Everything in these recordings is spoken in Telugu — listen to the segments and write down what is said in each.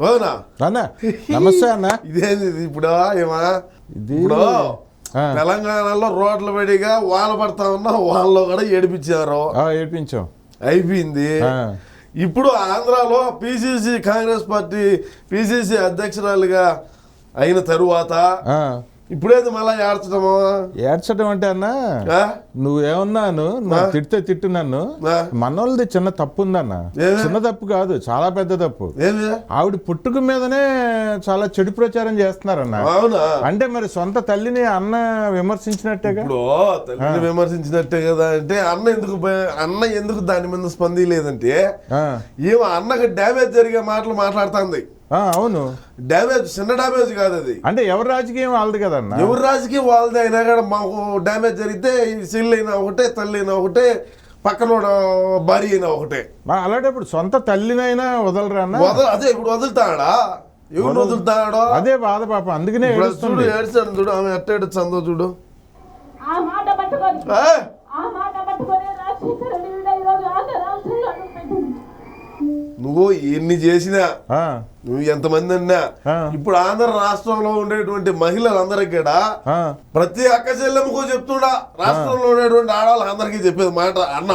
అవునా? అన్న నమస్తే అన్న. ఇదేంది ఇది ఇప్పుడు ఏమా? ఇప్పుడు తెలంగాణలో రోడ్ల పడిగా వాన పడతా ఉన్నా వానలో కూడా ఏడిపించారు. ఏడ్పించాం. అయిపోయింది. ఇప్పుడు ఆంధ్రాలో పిసిసి కాంగ్రెస్ పార్టీ పిసిసి అధ్యక్షురాలుగా అయిన తరువాత. ఇప్పుడేది మళ్ళా ఏడ్చడము ఏడ్చడం అంటే అన్న? నువ్వేమన్నాను నువ్వు తిడితే తిట్టు నన్ను? మనోళ్ళది చిన్న తప్పు ఉందన్న? చిన్న తప్పు కాదు చాలా పెద్ద తప్పు. ఆవిడ పుట్టుక మీదనే చాలా చెడు ప్రచారం చేస్తున్నారన్న. అవునా? అంటే మరి సొంత తల్లిని అన్న విమర్శించినట్టేగా ఇప్పుడు తల్లిని విమర్శించినట్టే కదా అంటే అన్న ఎందుకు అన్న ఎందుకు దాని మీద స్పందిలేదంటే ఆ, ఏమో అన్నకి డ్యామేజ్ జరిగే మాటలు మాట్లాడుతుంది. అవును. డ్యామేజ్ చిన్న డ్యామేజ్ కాదు అది. అంటే ఎవరి రాజకీయం వాళ్ళది కదన్న? ఎవరి రాజకీయం వాళ్ళది అయినా కూడా మాకు డ్యామేజ్ జరిగితే ఈ సిల్ అయినా ఒకటే తల్లి అయినా ఒకటే పక్కన భార్య అయినా ఒకటే. మా అలాంటప్పుడు సొంత తల్లినైనా వదలరా అన్న? వదల అదే ఇప్పుడు వదులుతాడా? ఎవరు వదులుతాడో? అదే బాధ పాప అందుకనే చూడు ఏడుస్తాడు చూడు ఆమె ఎట్ట ఏడుస్తుందో చూడు. నువ్వు ఎన్ని చేసినా నువ్వు ఎంతమంది అన్నా. ఇప్పుడు ఆంధ్ర రాష్ట్రంలో ఉండేటువంటి మహిళలందరికీ కూడా ప్రతి అక్క చెల్లెమ్మకు చెప్తుండా రాష్ట్రంలో ఉండేటువంటి ఆడవాళ్ళందరికీ చెప్పేది మాట అన్న.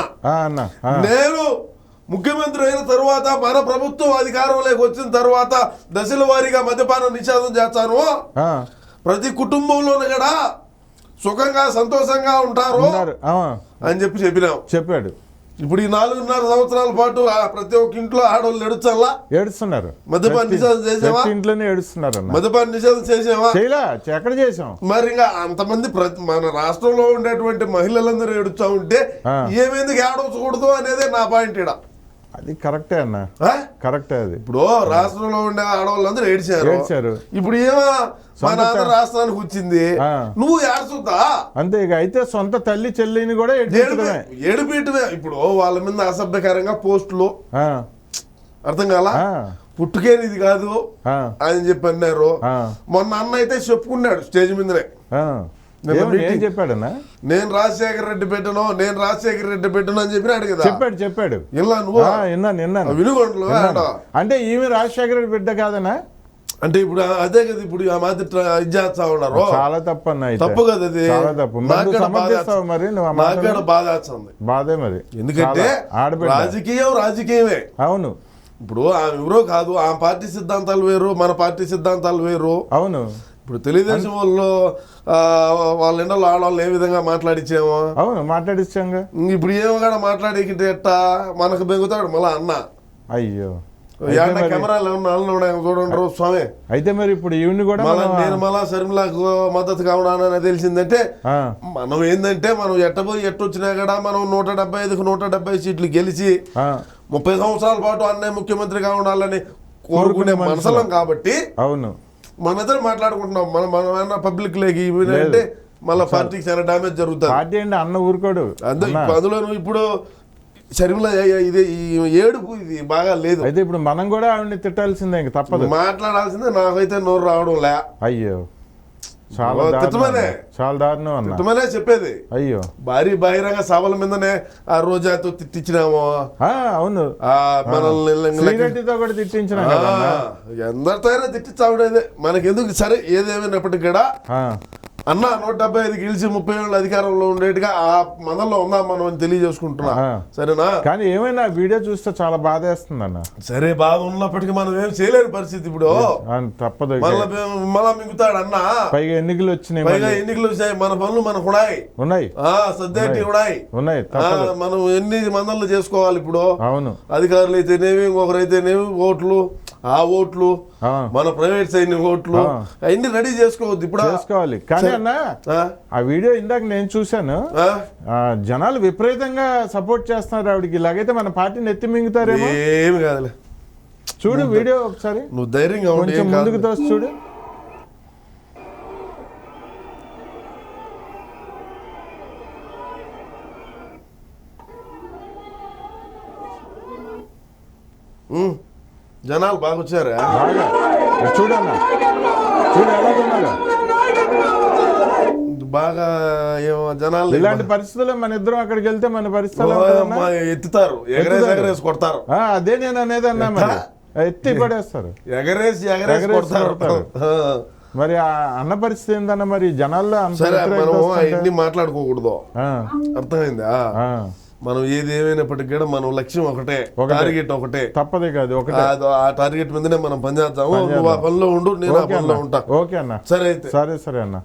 నేను ముఖ్యమంత్రి అయిన తరువాత మన ప్రభుత్వం అధికారంలోకి వచ్చిన తర్వాత దశల వారీగా మద్యపాన నిషేధం చేస్తాను. ప్రతి కుటుంబంలోనూ కూడా సుఖంగా సంతోషంగా ఉంటారు అని చెప్పి చెప్పినాం. చెప్పాడు. ఇప్పుడు ఈ నాలుగున్నర సంవత్సరాల పాటు ఆ ప్రతి ఒక్క ఇంట్లో ఆడవాళ్ళు ఎడుచల్లా ఏడుస్తున్నారు. మద్యపాన నిషేధం చేసావా? ఇంట్లోనే ఏడుస్తున్నారు మద్యపాన నిషేధం చేసేవా? చేయలా ఎక్కడ చేసాం? మరి ఇంకా అంతమంది ప్రతి మన రాష్ట్రంలో ఉండేటువంటి మహిళలందరూ ఏడుస్తా ఉంటే. ఏమెందుకు ఏడవచ్చకూడదు అనేదే నా పాయింట్ ఈడ అది కరెక్టే అన్న? కరెక్టే అది. ఇప్పుడు రాష్ట్రంలో ఉండే ఆడవాళ్ళందరూ ఏడ్చారు. ఏడ్చారు. ఇప్పుడు ఏమో మన రాష్ట్రానికి వచ్చింది. నువ్వు ఏడ్చుద్దా అంతే ఇక. అయితే సొంత తల్లి చెల్లిని కూడా ఏడుపీయటమే. ఇప్పుడు వాళ్ళ మీద అసభ్యకరంగా పోస్టులు. అర్థం కాలా? ఆ, పుట్టుకేనిది కాదు అని చెప్పి అన్నారు. మొన్న అన్న అయితే చెప్పుకున్నాడు స్టేజ్ మీదనే. చెప్పాడన్నా నేను రాజశేఖర రెడ్డి పెట్టను నేను రాజశేఖర రెడ్డి పెట్టను అని చెప్పినాడు కదా చెప్పాడు చెప్పాడు. ఇలా నువ్వు? విన్నాను విన్నాను. వినుగొండలు విన్నాను. అంటే ఈమె రాజశేఖర రెడ్డి బిడ్డ కాదనా? అంటే ఇప్పుడు అదే కదా ఇప్పుడు ఆ మాదిరి ట్ర- ఇది చేస్తా ఉన్నారు? చాలా తప్పు అన్న. తప్పు కదా అది చాలా తప్పు. మరి బాధ మాటలు? బాధ మరి. ఎందుకంటే రాజకీయం రాజకీయమే. అవును. ఇప్పుడు ఆమె ఎవరో కాదు ఆ పార్టీ సిద్ధాంతాలు వేరు మన పార్టీ సిద్ధాంతాలు వేరు. అవును. ఇప్పుడు తెలుగుదేశం వాళ్ళు? వాళ్ళ ఎండలో ఆడవాళ్ళు ఏ విధంగా మాట్లాడించేమో అవును మాట్లాడిచ్చాంగా. ఇప్పుడు ఏమో కూడా మాట్లాడేకింటే ఎట్టా? మనకు బెంగుతాడు మళ్ళా అన్న. అయ్యో. కెమెరాలు చూడండి స్వామి. అయితే మరి ఇప్పుడు ఈవిని కూడా నేను మళ్ళా శర్మిలకు మద్దతు కావడానని తెలిసిందంటే మనం ఏంటంటే మనం ఎట్టపోయి ఎట్టొచ్చినా కూడా మనం నూట డెబ్బై ఐదుకు నూట డెబ్బై సీట్లు గెలిచి ముప్పై సంవత్సరాల పాటు అన్నయ్య ముఖ్యమంత్రిగా ఉండాలని కోరుకునే మనసులం కాబట్టి అవును. మనిద్దరం మాట్లాడుకుంటున్నాం. మనం మనం పబ్లిక్ లేకి అంటే మళ్ళీ పార్టీకి చాలా డ్యామేజ్ జరుగుతుంది. పార్టీ అండి అన్న ఊరుకోడు. అందు అన్న. అందులోను ఇప్పుడు ఇది ఏడుపు ఇది బాగా లేదు. అయితే ఇప్పుడు మనం కూడా ఆవిడని తిట్టాల్సిందే ఇంక తప్పదు. మాట్లాడాల్సిందే నాకైతే నోరు రావడం లే. అయ్యో. చాలా దారుణం అన్న. చెప్పేది. అయ్యో. భారీ బహిరంగ సభల మీదనే ఆ రోజాతో తిట్టించినాము. అవును. మనల్ని కూడా తిట్టించిన ఆ, ఎందరితోనే తిట్టించావుడేదే. మనకెందుకు సరే ఏదేమైనప్పటికీ కూడా అన్న నూట డెబ్బై ఐదు గెలిచి ముప్పై ఏళ్ళ అధికారంలో ఉండేట్టుగా ఆ మనలో ఉన్నాం మనం అని తెలియజేసుకుంటున్నా. సరేనా? కానీ ఏమైనా వీడియో చూస్తే చాలా బాధేస్తుంది అన్న సరే బాధ ఉన్నప్పటికీ మనం ఏం చేయలేని పరిస్థితి ఇప్పుడు. తప్పదు. మళ్ళా మళ్ళా మింగుతాడు అన్న పైగా ఎన్నికలు వచ్చినాయి పైగా. ఎన్నికలు వచ్చాయి. మన పనులు మనకు ఉన్నాయి. ఉన్నాయి. ఆ సద్దేటి ఉన్నాయి. ఉన్నాయి. మనం ఎన్ని మందలు చేసుకోవాలి ఇప్పుడు? అవును. అధికారులు అయితేనేమి ఇంకొకరైతేనేమి ఓట్లు ఆ ఓట్లు మన ప్రైవేట్ సైన్ ఓట్లు. అవన్నీ రెడీ చేసుకోవద్దు ఇప్పుడు? చేసుకోవాలి. కానీ అన్న ఆ? వీడియో ఇందాక నేను చూశాను. జనాలు విపరీతంగా సపోర్ట్ చేస్తున్నారు ఆవిడకి. ఇలాగైతే మన పార్టీని ఎత్తి మింగుతారేమో. ఏమి కాదులే. చూడు వీడియో ఒకసారి. నువ్వు ధైర్యంగా కొంచెం. ముందుకు తోసి చూడు. ఉమ్. జనాలు బాగా. వచ్చారా చూడన్న. చూడు బాగా ఏమో జనాలు ఇలాంటి పరిస్థితుల్లో మన ఇద్దరం అక్కడికి వెళ్తే మన పరిస్థితులు ఎత్తుతారు. ఎగరేసి. ఎగరేసి కొడతారు. అదే నేను అనేది అన్నా మరి. ఎత్తి పడేస్తారు. ఎగరేసి ఎగరేసి కొడతారు. మరి ఆ అన్న పరిస్థితి ఏందన్న మరి? జనాల్లో అంత సరే మాట్లాడుకోకూడదు. ఆ, అర్థమైందా? ఆ, మనం ఏది ఏమైనప్పటికీ కూడా మనం లక్ష్యం ఒకటే. టార్గెట్ ఒకటే. తప్పదే కాదు ఒకటే. ఆ- టార్గెట్ మీదనే మనం పనిచేద్దాము. నువ్వు ఆ పనిలో ఉండు నేను ఆ పనిలో ఉంటా. ఓకే అన్న. సరే అయితే. సరే సరే అన్న.